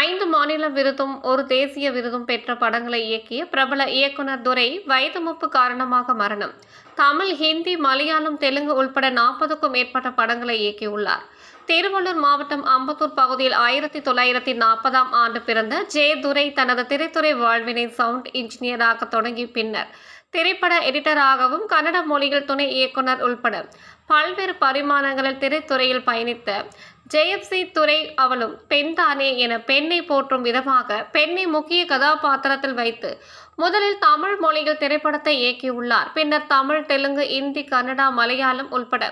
ஐந்து மாநில விருதும் ஒரு தேசிய விருதும் பெற்ற படங்களை இயக்கிய பிரபல இயக்குனர் துரை வயது முப்பு காரணமாக மரணம். தமிழ் ஹிந்தி மலையாளம் தெலுங்கு உள்பட நாற்பதுக்கும் மேற்பட்ட படங்களை இயக்கியுள்ளார். திருவள்ளூர் மாவட்டம் அம்பத்தூர் பகுதியில் ஆயிரத்தி தொள்ளாயிரத்தி நாற்பதாம் ஆண்டு பிறந்த ஜே துரை தனது திரைத்துறை வாழ்வினை சவுண்ட் இன்ஜினியராக தொடங்கி பின்னர் திரைப்பட எடிட்டராகவும் கன்னட மொழியில் துணை இயக்குனர் உள்பட பல்வேறு பரிமாணங்களில் திரைத்துறையில் பயணித்த ஜெயப்சி துறை அவளும் பெண்தானே என பெண்ணை போற்றும் விதமாக பெண்ணை முக்கிய கதாபாத்திரத்தில் வைத்து முதலில் தமிழ் மொழியில் திரைப்படத்தை இயக்கியுள்ளார். பின்னர் தமிழ் தெலுங்கு இந்தி கன்னடா மலையாளம் உள்பட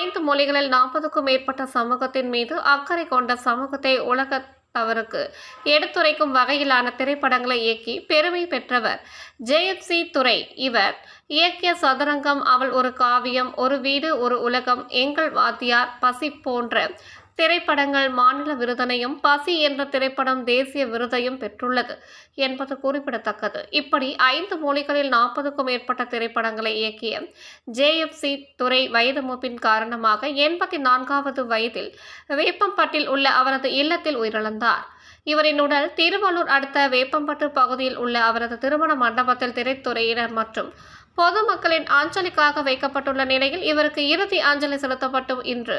ஐந்து மொழிகளில் நாற்பதுக்கும் மேற்பட்ட சமூகத்தின் மீது அக்கறை கொண்ட சமூகத்தை உலக அவருக்கு. எடுத்துரைக்கும் வகையிலான திரைப்படங்களை இயக்கி பெருமை பெற்றவர். ஜெயப்சி துறை இவர். இயக்கிய சதுரங்கம் அவள் ஒரு காவியம் ஒரு வீடு ஒரு உலகம் எங்கள் வாத்தியார் பசி போன்ற திரைப்படங்கள் மாநில விருதனையும் பசி என்ற திரைப்படம் தேசிய விருதையும் பெற்றுள்ளது என்பது குறிப்பிடத்தக்கது. இப்படி ஐந்து மொழிகளில் நாற்பதுக்கும் மேற்பட்ட திரைப்படங்களை இயக்கிய ஜேஎஃப்சி துறை வயது மூப்பின் காரணமாக எண்பத்தி நான்காவது வயதில் வேப்பம்பட்டில் உள்ள அவரது இல்லத்தில் உயிரிழந்தார். இவரின் உடல் திருவள்ளூர் அடுத்த வேப்பம்பட்டு பகுதியில் உள்ள அவரது திருமண மண்டபத்தில் திரைத்துறையினர் மற்றும் பொதுமக்களின் அஞ்சலிக்காக வைக்கப்பட்டுள்ள நிலையில் இவருக்கு இறுதி அஞ்சலி செலுத்தப்பட்டு இன்று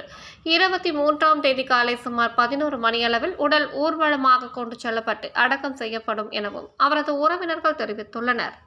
இருபத்தி மூன்றாம் தேதி காலை சுமார் பதினோரு மணியளவில் உடல் ஊர்வலமாக கொண்டு செல்லப்பட்டு அடக்கம் செய்யப்படும் எனவும் அவரது உறவினர்கள் தெரிவித்துள்ளனர்.